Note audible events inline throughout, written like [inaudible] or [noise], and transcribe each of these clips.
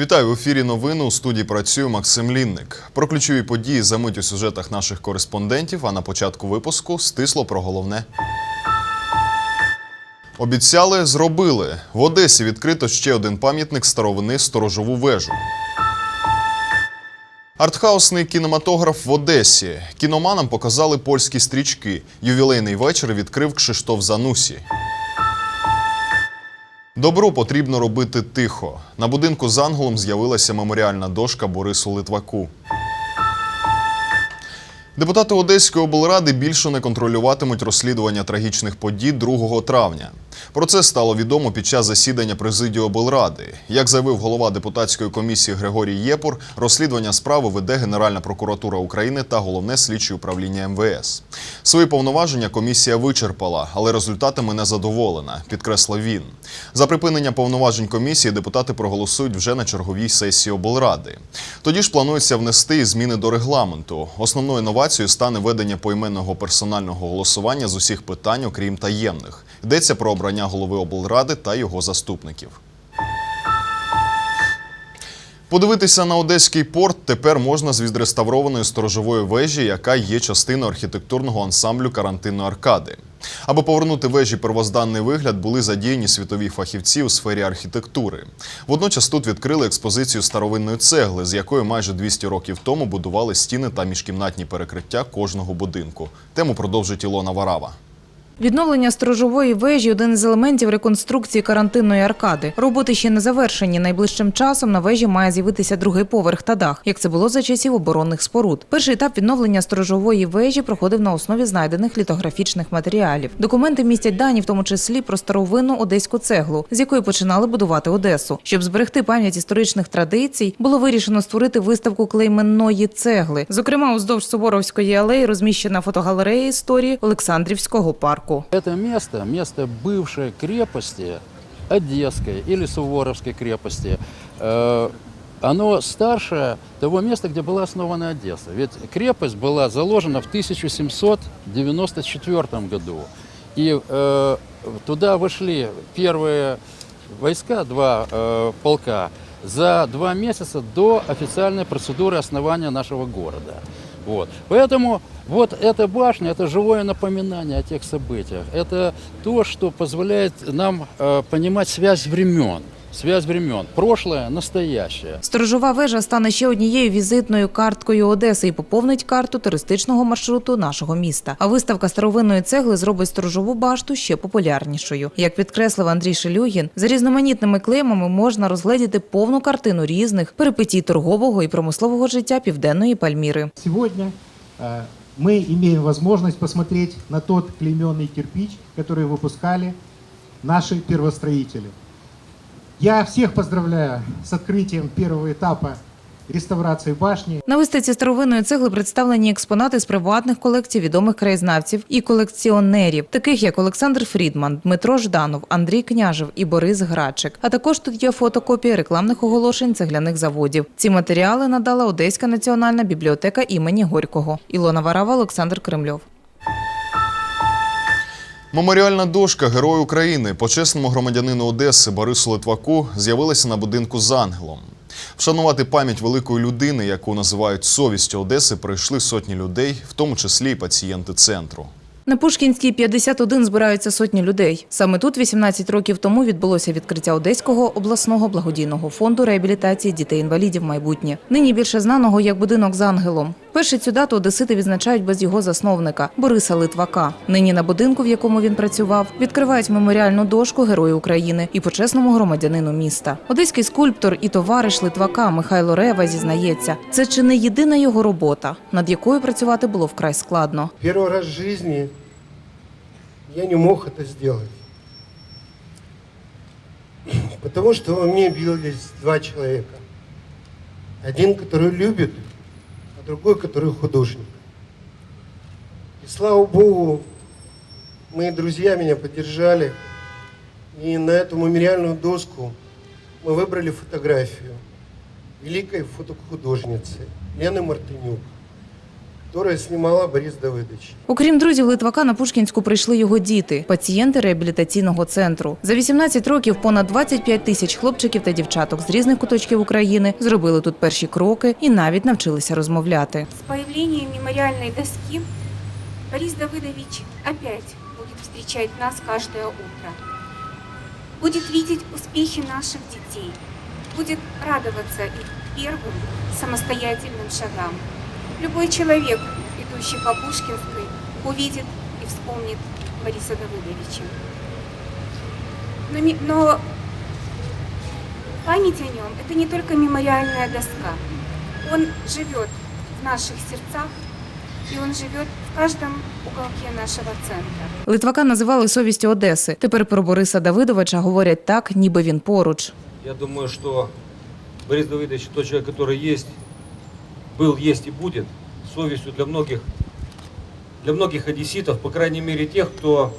Вітаю в ефірі новини. У студії працює Максим Лінник. Про ключові події за мить у сюжетах наших кореспондентів. А на початку випуску стисло про головне. Обіцяли, зробили. В Одесі відкрито ще один пам'ятник старовини сторожову вежу. Артхаусний кінематограф в Одесі. Кіноманам показали польські стрічки. Ювілейний вечір відкрив Кшиштоф Занусі. Добро потрібно робити тихо. На будинку з ангелом з'явилася меморіальна дошка Борису Литваку. Депутати Одеської облради більше не контролюватимуть розслідування трагічних подій 2 травня. Про це стало відомо під час засідання президії облради. Як заявив голова депутатської комісії Григорій Єпур, розслідування справи веде Генеральна прокуратура України та головне слідче управління МВС. Свої повноваження комісія вичерпала, але результатами не задоволена, підкреслив він. За припинення повноважень комісії депутати проголосують вже на черговій сесії облради. Тоді ж планується внести зміни до регламенту. Основною новацією стане ведення поіменного персонального голосування з усіх питань, окрім таємних. Йдеться про обрання голови облради та його заступників. Подивитися на одеський порт тепер можна з відреставрованої сторожової вежі, яка є частиною архітектурного ансамблю карантинної аркади. Аби повернути вежі первозданний вигляд, були задіяні світові фахівці у сфері архітектури. Водночас тут відкрили експозицію старовинної цегли, з якої майже 200 років тому будували стіни та міжкімнатні перекриття кожного будинку. Тему продовжить Ілона Варава. Відновлення сторожової вежі – один із елементів реконструкції карантинної аркади. Роботи ще не завершені. Найближчим часом на вежі має з'явитися другий поверх та дах, як це було за часів оборонних споруд. Перший етап відновлення сторожової вежі проходив на основі знайдених літографічних матеріалів. Документи містять дані, в тому числі про старовинну одеську цеглу, з якої починали будувати Одесу. Щоб зберегти пам'ять історичних традицій, було вирішено створити виставку клейменної цегли. Зокрема, уздовж Суворовської алеї розміщена фотогалерея історії Олександрівського парку. Это место, место бывшей крепости, Одесской или Суворовской крепости, э, оно старше того места, где была основана Одесса. Ведь крепость была заложена в 1794 году. И э, туда вышли первые войска, два э, полка, за два месяца до официальной процедуры основания нашего города. Вот. Поэтому вот эта башня – это живое напоминание о тех событиях. Это то, что позволяет нам э, понимать связь времен. Связь времен. Прошлое, настоящее. Сторожова вежа стане ще однією візитною карткою Одеси і поповнить карту туристичного маршруту нашого міста. А виставка старовинної цегли зробить сторожову башту ще популярнішою. Як підкреслив Андрій Шелюгін, за різноманітними клеймами можна розгледіти повну картину різних перипетій торгового і промислового життя південної Пальміри. Сегодня э, мы имеем возможность посмотреть на тот клейменный кирпич, который выпускали наши первостроители. Я всех поздравляю с открытием первого этапа реставрации башни. На виставці старовинної цегли представлені експонати з приватних колекцій відомих краєзнавців і колекціонерів, таких як Олександр Фрідман, Дмитро Жданов, Андрій Княжев і Борис Грачик. А також тут є фотокопії рекламних оголошень цегляних заводів. Ці матеріали надала Одеська національна бібліотека імені Горького. Ілона Варава, Олександр Кремльов. Меморіальна дошка Герою України почесному громадянину Одеси Борису Литваку з'явилася на будинку з ангелом. Вшанувати пам'ять великої людини, яку називають совістю Одеси, прийшли сотні людей, в тому числі й пацієнти центру. На Пушкінській 51 збираються сотні людей. Саме тут 18 років тому відбулося відкриття Одеського обласного благодійного фонду реабілітації дітей-інвалідів майбутнє. Нині більше знаного як будинок з ангелом. Перші цю дату одесити відзначають без його засновника Бориса Литвака. Нині на будинку, в якому він працював, відкривають меморіальну дошку Герою України і почесному громадянину міста. Одеський скульптор і товариш Литвака Михайло Рева зізнається, це чи не єдина його робота, над якою працювати було вкрай складно. Первый раз в жизни я не мог это сделать. Потому что во мне бились два человека. Один, который любит, А другой, который художник. И слава Богу, мои друзья меня поддержали. И на эту мемориальную доску мы выбрали фотографию великой фотохудожницы Лены Мартынюк, которая снимала Борис Давыдович. Окрім друзів Литвака, на Пушкінську прийшли його діти – пацієнти реабілітаційного центру. За 18 років понад 25 тисяч хлопчиків та дівчаток з різних куточків України зробили тут перші кроки і навіть навчилися розмовляти. С появлением мемориальной доски Борис Давыдович опять будет встречать нас каждое утро. Будет видеть успехи наших детей. Будет радоваться их первым самостоятельным шагам. Любой человек, идущий по Пушкинской, увидит и вспомнит Бориса Давыдовича. Но, ми- но память о нем – это не только мемориальная доска. Он живет в наших сердцах, и он живет в каждом уголке нашего центра. Литвака називали совістю Одеси. Тепер про Бориса Давидовича говорять так, ніби він поруч. Я думаю, что Борис Давыдович тот человек, который есть, был, есть и будет совестью для многих, для многих одесситов, по крайней мере тех, кто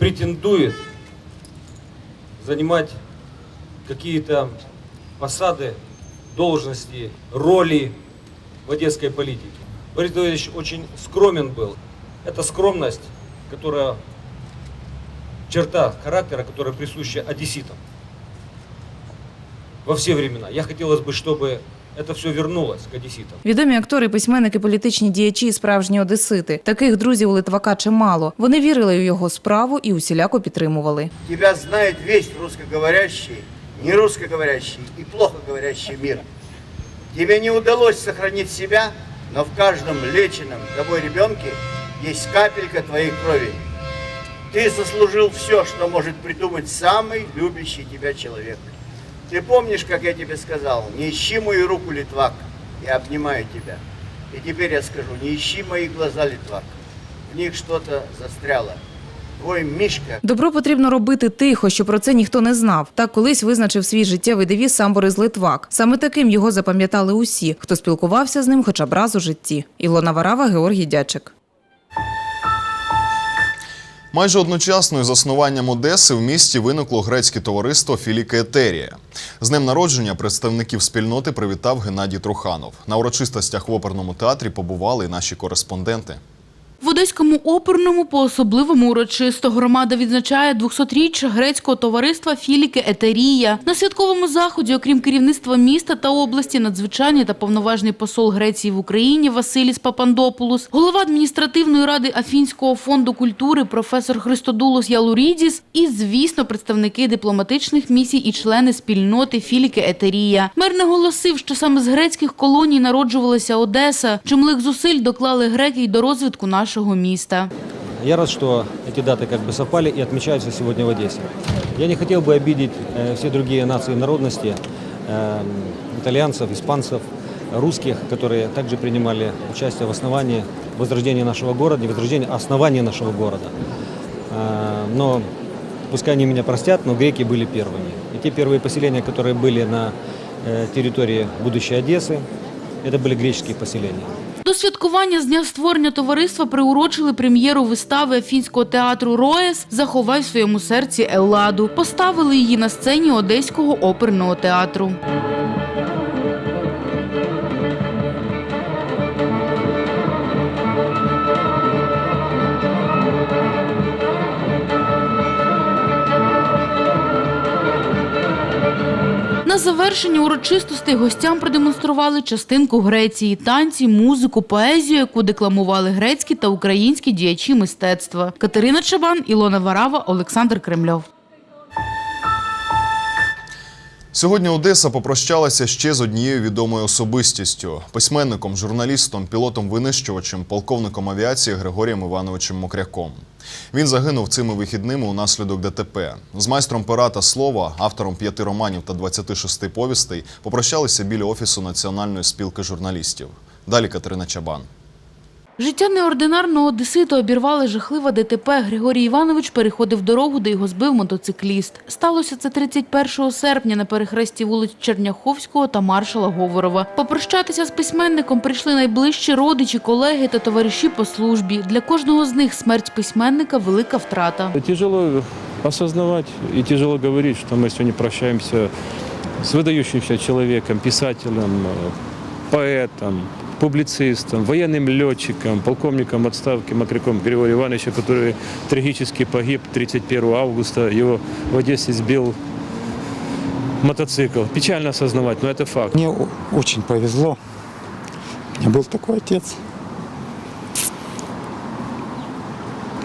претендует занимать какие-то посады, должности, роли в одесской политике. Борис Давыдович очень скромен был. Это скромность, которая черта характера, которая присуща одесситам во все времена. Я хотелось бы, чтобы это все вернулось к одесситам. Відомі актори, письменники, політичні діячі, і справжні одесити. Таких друзів у Литвака чимало. Вони вірили у його справу і усіляко підтримували. Тебя знает весь русскоговорящий, не русскоговорящий и плохо говорящий мир. Тебе не удалось сохранить себя, но в каждом леченном тобой ребенке есть капелька твоей крови. Ты заслужил все, что может придумать самый любящий тебя человек. Ты помнишь, как я тебе сказал, не ищи мою руку, Литвак, я обнимаю тебя. И теперь я скажу, не ищи мои глаза, Литвак, в них что-то застряло. Твой Мишка Добро потрібно робити тихо, що про це ніхто не знав. Так колись визначив свій життєвий девіз сам Борис Литвак. Саме таким його запам'ятали усі, хто спілкувався з ним хоча б раз у житті. Ілона Варава, Георгій Дячик. Майже одночасно із заснуванням Одеси в місті виникло грецьке товариство Філікетерія. З днем народження представників спільноти привітав Геннадій Труханов. На урочистостях в оперному театрі побували і наші кореспонденти. В Одеському оперному по-особливому урочисто громада відзначає 200-річчя грецького товариства Філіки Етерія. На святковому заході, окрім керівництва міста та області, надзвичайний та повноважний посол Греції в Україні Василіс Папандопулос, голова адміністративної ради Афінського фонду культури професор Христодулос Ялурідіс і, звісно, представники дипломатичних місій і члени спільноти Філіки Етерія. Мер наголосив, що саме з грецьких колоній народжувалася Одеса, чимлих зусиль доклали греки й до розвитку нашого міста. Я рад, что эти даты как бы совпали и отмечаются сегодня в Одессе. Я не хотел бы обидеть э, все другие нации и народности, э, итальянцев, испанцев, русских, которые также принимали участие в основании возрождения нашего города, не возрождения, а основания нашего города. Э, но пускай они меня простят, но греки были первыми. И те первые поселения, которые были на э, территории будущей Одессы, это были греческие поселения. До святкування з дня створення товариства приурочили прем'єру вистави Афінського театру Роес Заховай в своєму серці Елладу. Поставили її на сцені Одеського оперного театру. На завершення урочистостей гостям продемонстрували частинку Греції, танці, музику, поезію, яку декламували грецькі та українські діячі мистецтва. Катерина Чабан, Ілона Варава, Олександр Кремльов. Сьогодні Одеса попрощалася ще з однією відомою особистістю письменником, журналістом, пілотом-винищувачем, полковником авіації Григорієм Івановичем Мокряком. Він загинув цими вихідними унаслідок ДТП. З майстром пера та слова, автором п'яти романів та 26 повістей, попрощалися біля офісу Національної спілки журналістів. Далі Катерина Чабан. Життя неординарного одесита обірвали жахлива ДТП. Григорій Іванович переходив дорогу, де його збив мотоцикліст. Сталося це 31 серпня на перехресті вулиць Черняховського та маршала Говорова. Попрощатися з письменником прийшли найближчі родичі, колеги та товариші по службі. Для кожного з них смерть письменника – велика втрата. Тяжело осознавать и тяжело говорить, что мы сегодня прощаемся с выдающимся человеком, писателем, э, поэтом, Публицистом, военным летчиком, полковником отставки Макряком Григорием Ивановичем, который трагически погиб 31 августа. Его в Одессе сбил мотоцикл. Печально осознавать, но это факт. Мне очень повезло. У меня был такой отец.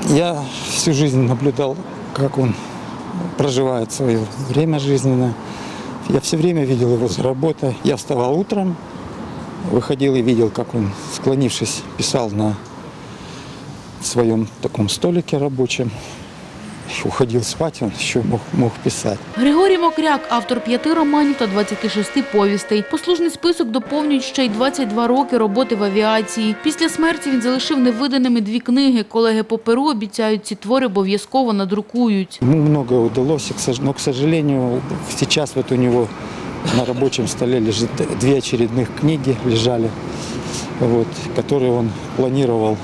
Я всю жизнь наблюдал, как он проживает свое время жизненное. Я все время видел его за работой. Я вставал утром, выходил и видел, как он, склонившись, писал на своем таком столике рабочем. Уходил спать, он еще мог, мог писать. Григорій Мокряк – автор п'яти романів та 26 повістей. Послужний список доповнюють ще й 22 роки роботи в авіації. Після смерті він залишив невиданими дві книги. Колеги по Перу обіцяють, ці твори обов'язково надрукують. Ему многое удалось, и к сожалению, вот у него на рабочем столе лежит две очередных книги лежали, вот, которые он планировал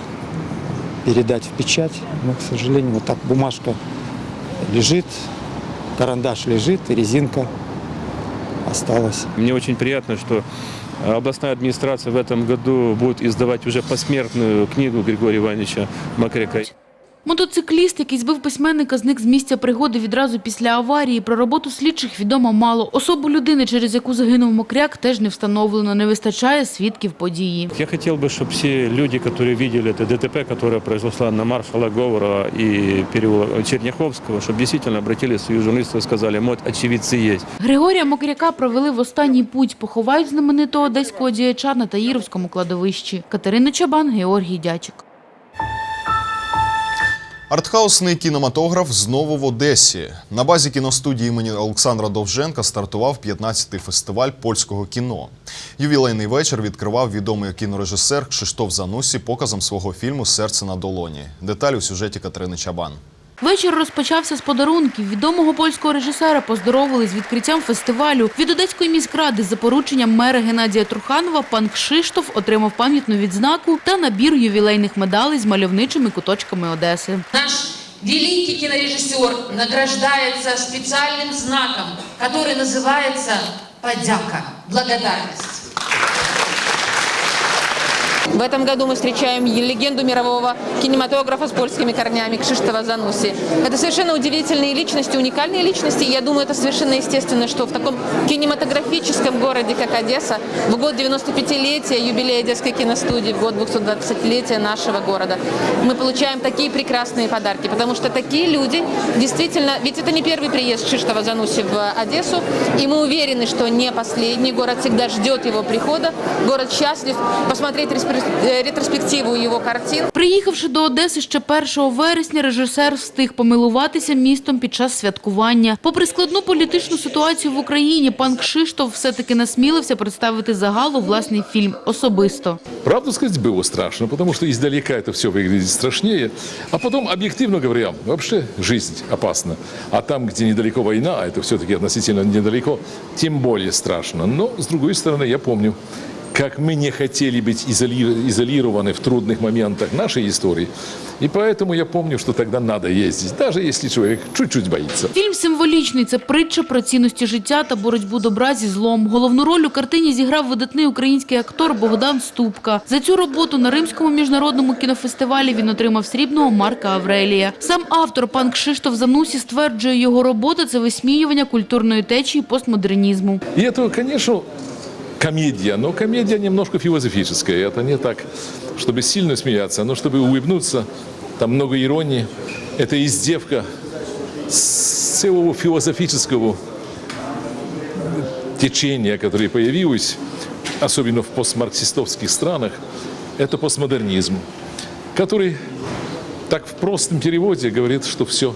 передать в печать, но, к сожалению, вот так бумажка лежит, карандаш лежит, резинка осталась. Мне очень приятно, что областная администрация в этом году будет издавать уже посмертную книгу Григория Ивановича Макряка. Мотоцикліст, який збив письменника, зник з місця пригоди відразу після аварії. Про роботу слідчих відомо мало. Особу людини, через яку загинув Мокряк, теж не встановлено. Не вистачає свідків події. Я хотел бы, чтобы все люди, которые видели это ДТП, которое произошло на маршала Говорова и переулок Черняховского, чтобы действительно обратились в свою журналистов и сказали, вот очевидцы есть. Григорія Мокряка провели в останній путь. Поховають знаменитого одеського діяча на Таїровському кладовищі. Катерина Чабан, Георгій Дячик. Артхаусний кінематограф знову в Одесі. На базі кіностудії імені Олександра Довженка стартував 15-й фестиваль польського кіно. Ювілейний вечір відкривав відомий кінорежисер Кшиштоф Занусі показом свого фільму Серце на долоні. Деталі у сюжеті Катерини Чабан. Вечір розпочався з подарунків. Відомого польського режисера поздоровили з відкриттям фестивалю. Від Одеської міськради за порученням мера Геннадія Труханова пан Кшиштоф отримав пам'ятну відзнаку та набір ювілейних медалей з мальовничими куточками Одеси. Наш великий кинорежиссер награждается специальным знаком, который называется «Подяка», «Благодарность». В этом году мы встречаем легенду мирового кинематографа с польскими корнями Кшиштова Зануси. Это совершенно удивительные личности, уникальные личности. Я думаю, это совершенно естественно, что в таком кинематографическом городе, как Одесса, в год 95-летия юбилея Одесской киностудии, в год 220-летия нашего города, мы получаем такие прекрасные подарки. Потому что такие люди действительно... Ведь это не первый приезд Кшиштова Зануси в Одессу. И мы уверены, что не последний. Город всегда ждет его прихода. Город счастлив посмотреть э, ретроспективу его картин. Приїхавши до Одеси ще 1 вересня, режисер встиг помилуватися містом під час святкування. Попри складну політичну ситуацію в Україні, пан Кшиштоф все-таки насмілився представити загалу власний фільм особисто. Правду сказать, было страшно, потому что издалека это все выглядит страшнее. А потом, объективно говоря, вообще жизнь опасна. А там, где недалеко война, а это все-таки относительно недалеко, тем более страшно. Но, с другой стороны, я помню, как мы не хотели быть изоли- изолированы в трудных моментах нашей истории. И поэтому я помню, что тогда надо ездить, даже если человек чуть-чуть боится. Фільм символічний. Це притча про цінності життя та боротьбу добра зі злом. Головну роль у картині зіграв видатний український актор Богдан Ступка. За цю роботу на Римському міжнародному кінофестивалі він отримав срібного Марка Аврелія. Сам автор пан Кшиштоф Занусі стверджує, його робота – це висміювання культурної течії постмодернізму. И это, конечно, комедия, но комедия немножко философическая. Это не так, чтобы сильно смеяться, но чтобы улыбнуться. Там много иронии. Это издевка целого философического течения, которое появилось, особенно в постмарксистовских странах, это постмодернизм, который так в простом переводе говорит, что все,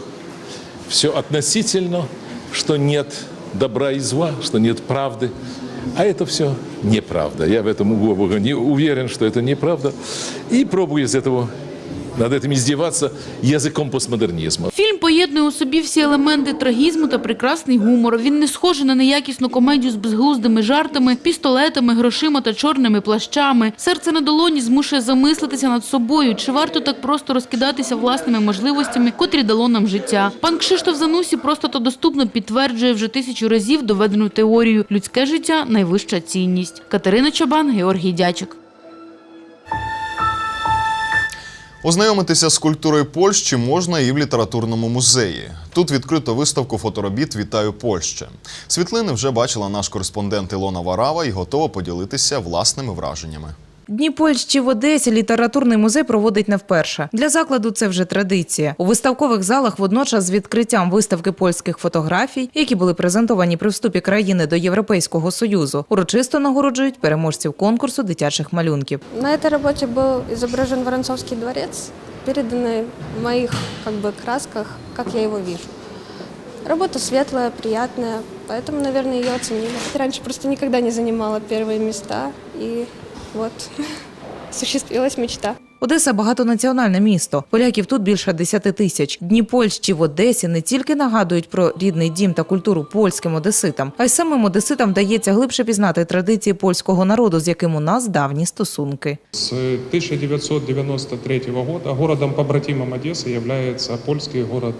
все относительно, что нет добра и зла, что нет правды, А это все неправда. Я в этом глубоко не уверен, что это неправда. И пробую из этого, над этим издеваться языком постмодернизма. Фільм поєднує у собі всі елементи трагізму та прекрасний гумор. Він не схожий на неякісну комедію з безглуздими жартами, пістолетами, грошима та чорними плащами. Серце на долоні змушує замислитися над собою. Чи варто так просто розкидатися власними можливостями, котрі дало нам життя? Пан Кшиштоф Занусі просто та доступно підтверджує вже тисячу разів доведену теорію. Людське життя найвища цінність. Катерина Чабан, Георгій Дячик. Ознайомитися з культурою Польщі можна і в літературному музеї. Тут відкрито виставку фоторобіт Вітаю Польща. Світлини вже бачила наш кореспондент Ілона Варава і готова поділитися власними враженнями. Дні Польщі в Одесі літературний музей проводить не вперше. Для закладу це вже традиція. У виставкових залах водночас з відкриттям виставки польських фотографій, які були презентовані при вступі країни до Європейського союзу, урочисто нагороджують переможців конкурсу дитячих малюнків. На этой работе был изображен Воронцовский дворец, переданный в моих как бы, красках, как я его вижу. Работа светлая, приятная, поэтому, наверное, ее оценили. Раньше просто никогда не занимала первые места, и вот [laughs] осуществилась мечта. Одеса багатонаціональне місто. Поляків тут більше 10 тисяч. Дні Польщі в Одесі не тільки нагадують про рідний дім та культуру польським одеситам, а й самим одеситам вдається глибше пізнати традиції польського народу, з яким у нас давні стосунки. С 1993 года городом-побратимом Одессы является польский город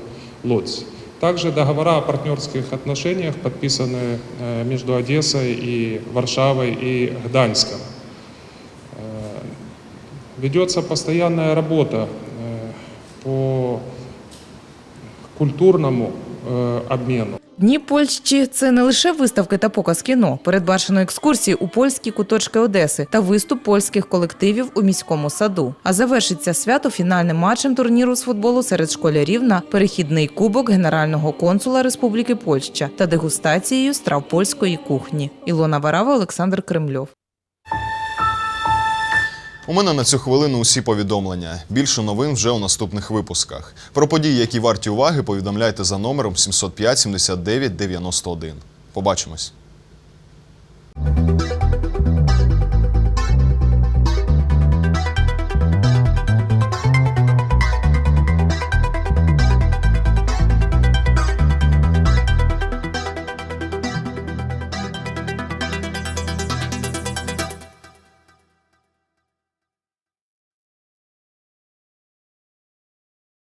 Лодзь. Также договора о партнерских отношениях подписаны э, между Одессой и Варшавой и Гданьском. Э, Ведется постоянная работа э, по культурному э, обмену. Дні Польщі це не лише виставки та показ кіно, передбачено екскурсії у польські куточки Одеси та виступ польських колективів у міському саду. А завершиться свято фінальним матчем турніру з футболу серед школярів на перехідний кубок генерального консула Республіки Польща та дегустацією страв польської кухні. Ілона Варава, Олександр Кремльов. У мене на цю хвилину усі повідомлення. Більше новин вже у наступних випусках. Про події, які варті уваги, повідомляйте за номером 705 79 91. Побачимось.